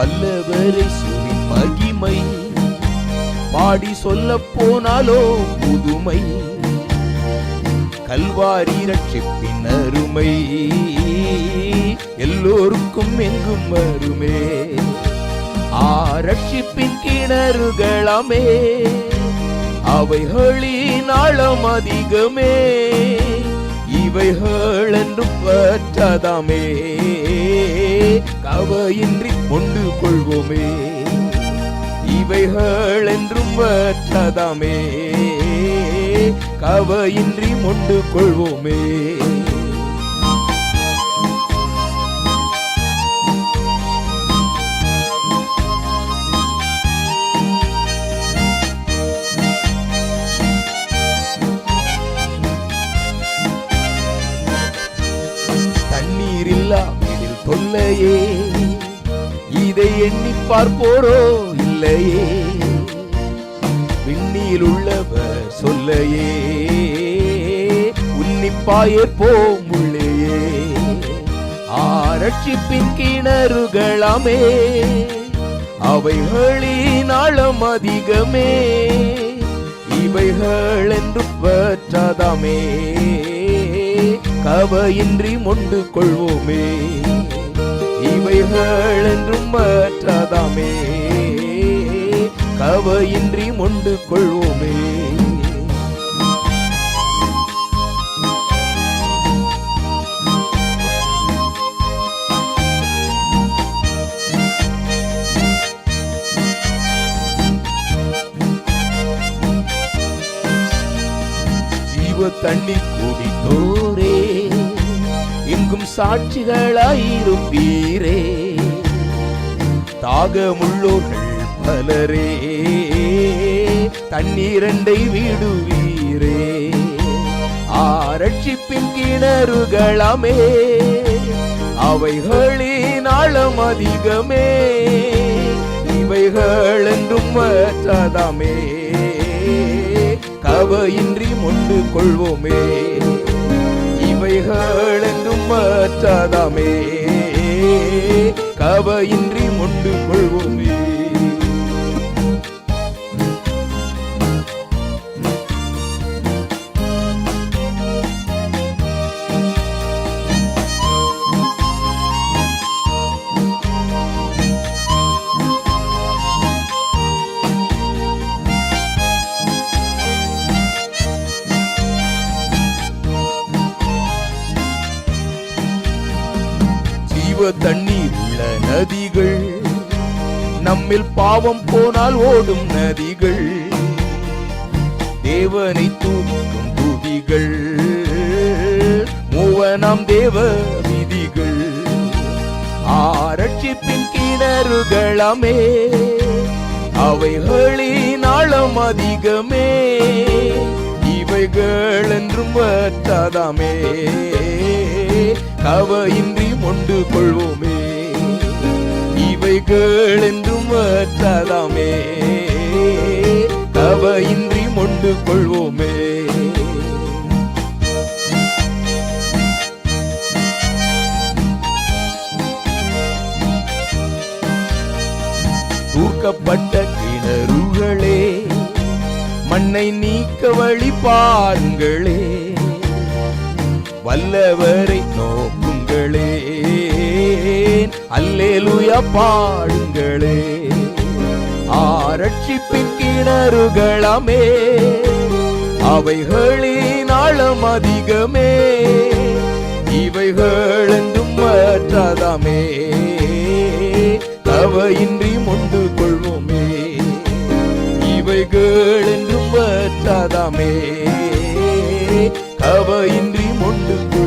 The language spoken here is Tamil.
வல்லவரை சுவி மகிமை. பாடி சொல்ல போனாலோ புதுமை. கல்வாரி ரட்சிப்பின் அருமை. எல்லோருக்கும் எங்கும் அருமே. ஆ ரட்சிப்பின் கிணறுகளமே அவைகளின் ஆழம் அதிகமே. இவைகள் என்று பற்றதாமே. தவையின்றி கொண்டு கொள்வோமே. இவைகள் என்றும் வற்றதாமே. கவையின்றி மொண்டு கொள்வோமே. இல்லையே. இதை எண்ணி பார்ப்போரோ? இல்லையே. விண்ணியில் உள்ளவர் சொல்லையே. உன்னிப்பாயேற்போம் உள்ளேயே. ஆரட்சிப்பின் கிணறுகளாமே. அவைகளின் ஆழம் அதிகமே. இவைகள் என்று பற்றாதாமே. கவையின்றி மொண்டு கொள்வோமே. இவைகள் என்றும் மற்றதாமே. கவையின்றி மொண்டு கொள்வோமே. ஜீவ தண்ணி கூடி சாட்சிகளாயிருப்பீரே. தாகமுள்ளோர்கள் பலரே தண்ணீரண்டை விடுவீரே. ஆரட்சிப்பின் கிணறுகளமே அவைகளின் ஆழம் அதிகமே. இவைகள் என்றும் மற்றதாமே கவையின்றி முண்டு கொள்வோமே. இவைகள் என்று மாற்றாதாமே. கவையின்றி முண்டு கொள்வோமே. ஜீவ தண்ணீர் உள்ள நதிகள். நம்மில் பாவம் போனால் ஓடும் நதிகள். தேவனை தூக்கும் துதிகள் மூவனாம் தேவ விதிகள். ஆரட்சிப்பின் கிணறுகளமே அவைகளின் ஆழம் அதிகமே. இவைகள் என்றும் வற்றாதாமே கவையின்றி கொண்டு கொள்வோமே. இவைகள் என்றும் வற்றாதாமே கவையின்றி மொண்டு கொள்வோமே. தூக்கப்பட்ட கிணறுகளே மண்ணை நீக்க வழி பாருங்களே. வல்லவரை நோக்க அல்லேலுயா பாடுங்களே. ஆரட்சிப்பின் கிணறுகளமே அவைகளின் ஆழம் அதிகமே. இவைகள் என்றும் மாற்றாதாமே. தவையின்றி முண்டு கொள்வோமே. இவைகள் என்றும் வற்றாதாமே தவையின்றி முண்டு கொள்வோமே